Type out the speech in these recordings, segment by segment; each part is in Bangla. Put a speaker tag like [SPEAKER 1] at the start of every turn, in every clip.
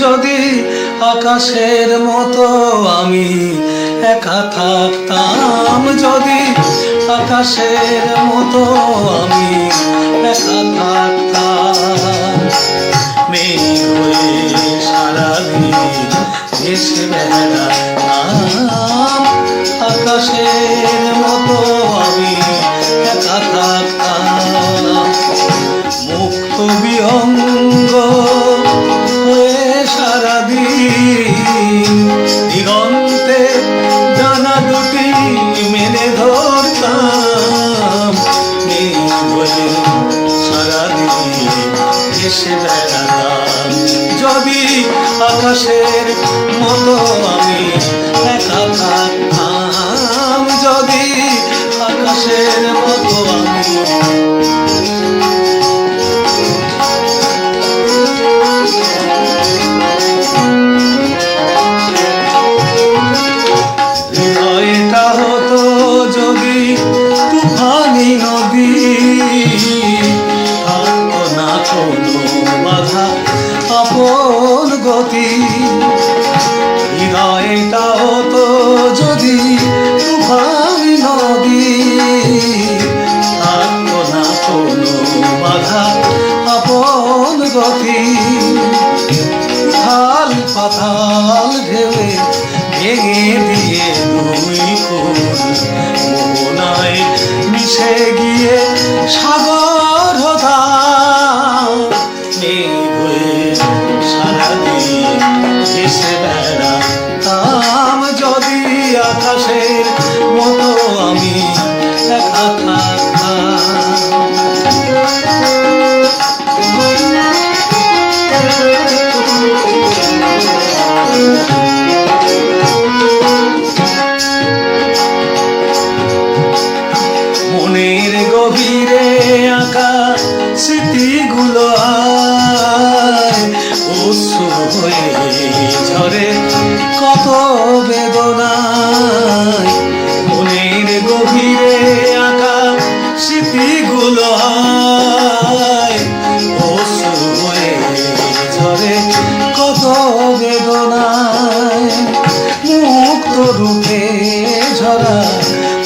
[SPEAKER 1] যদি আকাশের মতো আমি একা থাকতাম, যদি আকাশের মতো আমি একা থাকতাম, মেঘ হয়ে সারাদিন এসে আকাশের মতো আমি একা থাকতাম। মুক্ত বিহঙ্গ হয়ে সারাদিন দিগন্তে ডানা দুটি মেলে ধরতাম। মেঘ হয়ে সারাদিন এসে বেড়াতাম। যদি আকাশের মতো আমি বাধা আপন গতি। হৃদয়টা হতো যদি তুফানি নদী কোনো আপন গতি। হাল পাতাল ঢেউে ভেঙে দিয়ে মোহনায় মিশে গিয়ে সাগর স্মৃতিগুলো অশ্রু হয়ে ঝরে কত বেদনায়। মনের গভীরে আঁকা স্মৃতিগুলো অশ্রু হয়ে ঝরে কত বেদনায়। মুক্ত রূপে ঝরা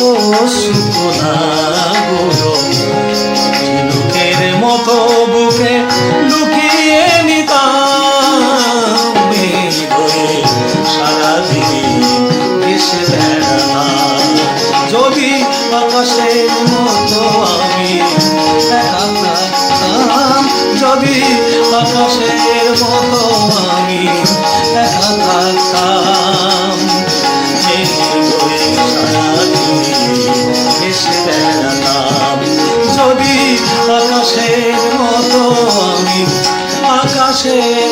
[SPEAKER 1] ও আকাশের মতো আমি যদি আকাশের মতো আমি একা থাকতাম যদি আকাশের মতো আমি আকাশের